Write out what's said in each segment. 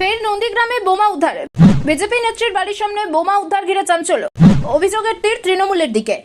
ফের নন্দীগ্রামে বোমা উদ্ধার। বিজেপি নেত্রীর বাড়ির সামনে বোমা উদ্ধার ঘিরে চাঞ্চল্য। অভিযোগের তীর তৃণমূলের দিকে।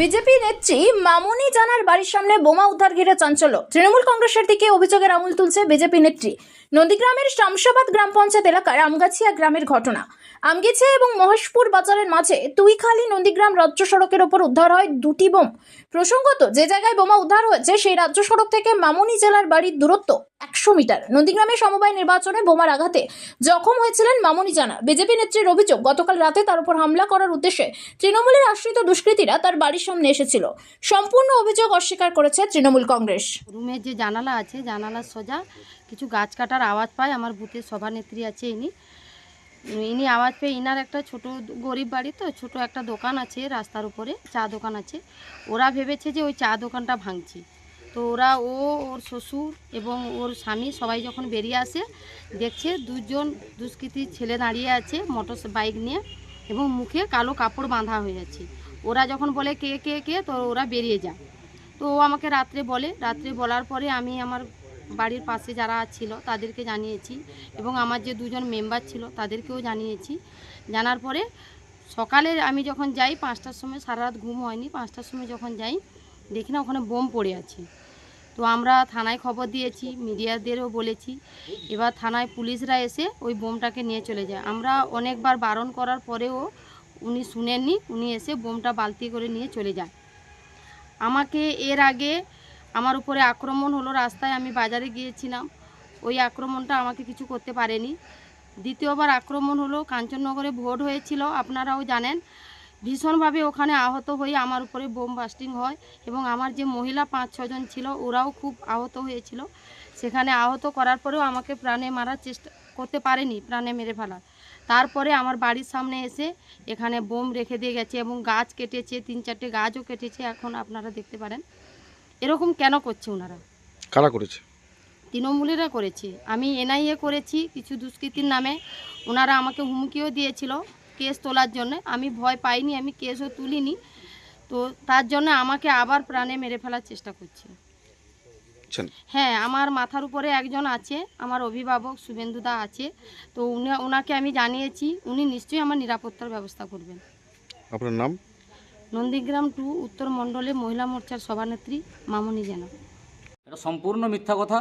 বিজেপি নেত্রী মামুনি জানার বাড়ির সামনে বোমা উদ্ধার ঘিরে চাঞ্চল্য। তৃণমূল কংগ্রেসের দিকে অভিযোগের আঙুল তুলছে বিজেপি নেত্রী। নন্দীগ্রামের শামশাবাদ গ্রাম পঞ্চায়েত এলাকার আমগাছিয়া গ্রামের ঘটনা। আমগেছিয়া এবং মহেশপুর বাজারের মাঝে তুইখালি নন্দীগ্রাম রাজ্য সড়কের ওপর উদ্ধার হয় দুটি বোম। প্রসঙ্গত, যে জায়গায় বোমা উদ্ধার হয়েছে, সেই রাজ্য সড়ক থেকে মামুনি জেলার বাড়ির দূরত্ব একশো মিটার। নন্দীগ্রামে সমবায় নির্বাচনে বোমার আঘাতে জখম হয়েছিলেন মামুনি জানা। বিজেপি নেত্রীর অভিযোগ, গতকাল রাতে তার উপর হামলা করার উদ্দেশ্যে তৃণমূলের আশ্রিত দুষ্কৃতীরা তার বাড়ির সামনে এসেছিল। সম্পূর্ণ অভিযোগ অস্বীকার করেছে তৃণমূল কংগ্রেস। রুমের যে জানালা আছে, জানালার সোজা কিছু গাছ কাটার আওয়াজ পায়, আমার বুথের সভানেত্রী আছে ইনি। ইনি আওয়াজ পেয়ে ইনার একটা ছোট গরিব বাড়ি তো, ছোট একটা দোকান আছে রাস্তার উপরে, চা দোকান আছে। ওরা ভেবেছে যে ওই চা দোকানটা ভাঙছি। তো ওরা, ও, ওর শ্বশুর এবং ওর স্বামী সবাই যখন বেরিয়ে আসে, দেখছে দুজন দুষ্কৃতী ছেলে দাঁড়িয়ে আছে মোটর বাইক নিয়ে এবং মুখে কালো কাপড় বাঁধা হয়ে আছে। ওরা যখন বলে, কে কে কে? তো ওরা বেরিয়ে যায়। তো ও আমাকে রাত্রে বলে, রাত্রে বলার পরে আমি আমার বাড়ির পাশে যারা ছিল তাদেরকে জানিয়েছি এবং আমার যে দুজন মেম্বার ছিল তাদেরকেও জানিয়েছি। জানার পরে সকালে আমি যখন যাই, পাঁচটার সময় সারা রাত ঘুম হয়নি, পাঁচটার সময় যখন যাই, দেখি না ওখানে বোম পড়ে আছে। তো আমরা থানায় খবর দিয়েছি, মিডিয়াদেরও বলেছি, এবার থানায় পুলিশরা এসে ওই বোমটাকে নিয়ে চলে যায়। আমরা অনেকবার বারণ করার পরেও উনি শুনেননি, উনি এসে বোমটা বালতি করে নিয়ে চলে যায়। আমাকে এর আগে আমার উপরে আক্রমণ হলো, রাস্তায় আমি বাজারে গিয়েছিলাম। ওই আক্রমণটা আমাকে কিছু করতে পারেনি। দ্বিতীয়বার আক্রমণ হলো, কাঞ্চননগরে ভোট হয়েছিল, আপনারাও জানেন। ভীষণভাবে ওখানে আহত হয়ে আমার উপরে বোম বাস্টিং হয় এবং আমার যে মহিলা পাঁচ ছজন ছিল, ওরাও খুব আহত হয়েছিল। সেখানে আহত করার পরেও আমাকে প্রাণে মারার চেষ্টা করতে পারেনি, প্রাণে মেরে ফেলার। তারপরে আমার বাড়ির সামনে এসে এখানে বোম রেখে দিয়ে গেছে এবং গাছ কেটেছে তিন চারটে গাছও কেটেছে, এখন আপনারা দেখতে পারেন। এরকম কেন করছে ওনারা? কারা করেছে? তৃণমূলেরা করেছে। আমি এনআইএ করেছি কিছু দুষ্কৃতির নামে। ওনারা আমাকে হুমকিও দিয়েছিল কেস তোলার জন্য। আমি ভয় পাইনি আমি কেসও তুলিনি। তো তার জন্য আমাকে আবার প্রাণে মেরে ফেলার চেষ্টা করছে। হ্যাঁ আমার মাথার উপরে একজন আছে আমার অভিভাবক শুভেন্দুদা আছে। তো উনি ওনাকে আমি জানিয়েছি উনি নিশ্চয়ই আমার নিরাপত্তার ব্যবস্থা করবেন। আপনার নাম? নন্দীগ্রাম টু উত্তর মণ্ডলে মহিলা মোর্চার সভানেত্রী মামনি জেনা। এটা সম্পূর্ণ মিথ্যা কথা।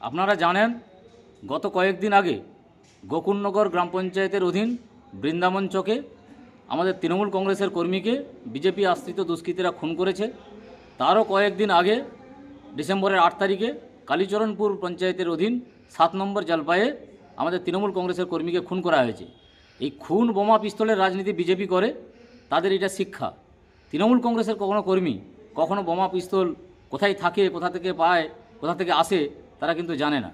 আপনারা জানেন, গত কয়েকদিন আগে গোকুলনগর গ্রাম পঞ্চায়েতের অধীন বৃন্দাবন চকে আমাদের তৃণমূল কংগ্রেসের কর্মীকে বিজেপি আশ্রিত দুষ্কৃতীরা খুন করেছে। তারও কয়েকদিন আগে, ডিসেম্বরের আট তারিখে কালীচরণপুর পঞ্চায়েতের অধীন সাত নম্বর জলপায়ে আমাদের তৃণমূল কংগ্রেসের কর্মীকে খুন করা হয়েছে। এই খুন বোমা পিস্তলের রাজনীতি বিজেপি করে। তাদের এটা শিক্ষা। তৃণমূল কংগ্রেসের কখনো কর্মী কখনো বোমা পিস্তল কোথায় থাকে কোথা থেকে পায় কোথা থেকে আসে তারা কিন্তু জানে না।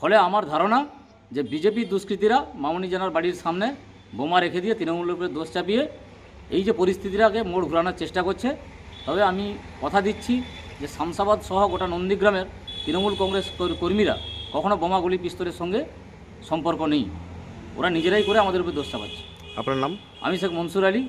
ফলে আমার ধারণা যে বিজেপি দুষ্কৃতীরা মামনি জানার বাড়ির সামনে বোমা রেখে দিয়ে তৃণমূলের উপরে দোষ চাপিয়ে এই যে পরিস্থিতিটাকে মোড় ঘোরানোর চেষ্টা করছে তবে আমি কথা দিচ্ছি যে শামসাবাদ সহ গোটা নন্দীগ্রামের তৃণমূল কংগ্রেস কর- কর্মীরা কখনো বোমাগুলি পিস্তলের সঙ্গে সম্পর্ক নেই। ওরা নিজেরাই করে আমাদের উপরে দোষ চাপাচ্ছে। আপনার নাম? আমি শেখ মনসুর আলী।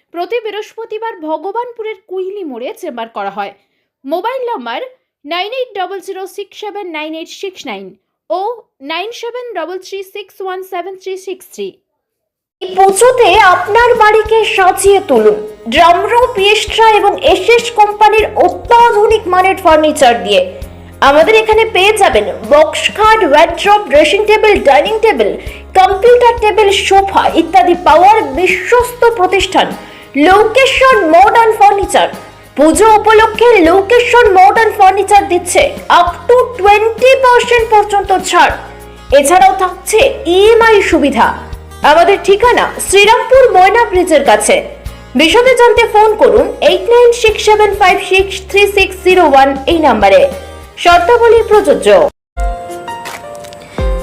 প্রতি বৃহস্পতিবার ভগবানপুরের কুইলি মোড়ে চেম্বার করা হয়। Mobile number nine eight double zero six seven nine eight six nine ও nine seven double three six one seven three six three. পুজোতে আপনার বাড়িকে সাজিয়ে তুলুন। ড্রামরো পিয়েস্ট্রা এবং এসএস কোম্পানির অত্যাধুনিক মানের ফার্নিচার দিয়ে। আমাদের এখানে পেয়ে যাবেন বক্স খাট wardrobe dressing table dining table computer table sofa ইত্যাদি পাওয়ার বিশ্বস্ত প্রতিষ্ঠান। লোকেশন মডার্ন ফার্নিচার পুজো উপলক্ষে লোকেশন মডার্ন ফার্নিচার দিচ্ছে আপ টু টোয়েন্টি পার্সেন্ট পর্যন্ত ছাড়। এছাড়াও থাকছে ইএমআই সুবিধা। আমাদের ঠিকানা শ্রীরামপুর ময়না ব্রিজের কাছে। বিশদে জানতে ফোন করুন eight nine six seven five six three six zero one এই নাম্বারে শর্তাবলী প্রযোজ্য।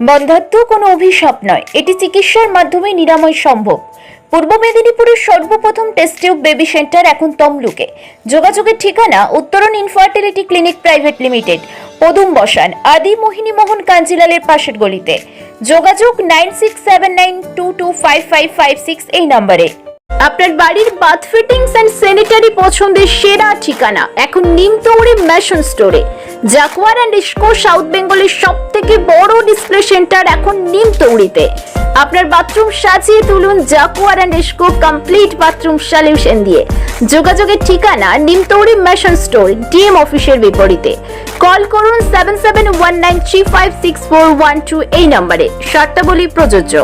বন্ধাত্ম কোনো অভিশাপ নয়। এটি চিকিৎসার মাধ্যমে নিরাময় সম্ভব। পূর্ব মেদিনীপুরের সর্বপ্রথম টেস্ট টিউব বেবি সেন্টার এখন তমলুকে। যোগাযোগের ঠিকানা উত্তরণ ইনফার্টিলিটি ক্লিনিক প্রাইভেট লিমিটেড পদুম বসান আদি মোহিনী মোহন কাঞ্জিলালের পাশের গলিতে। যোগাযোগ nine six seven nine two two five five five six এই নম্বরে আপনার বাড়ির বাথ ফিটিংস অ্যান্ড স্যানিটারি পছন্দের সেরা ঠিকানা এখন নিমতৌড়ি ম্যাশন স্টোরে। জাকুয়ার অ্যান্ড ইস্কো সাউথ বেঙ্গলের সব থেকে বড় ডিসপ্লে সেন্টার এখন নিমতৌড়িতে আপনার বাথরুম সাজিয়ে তুলুন Jaquar and Essco complete bathroom solution দিয়ে। যোগাযোগের ঠিকানা নিমতৌড়ি ম্যাশন স্টোর ডিএম অফিসের বিপরীতে। কল করুন seven seven one nine three five six four one two এই নম্বরে শর্তাবলী প্রযোজ্য।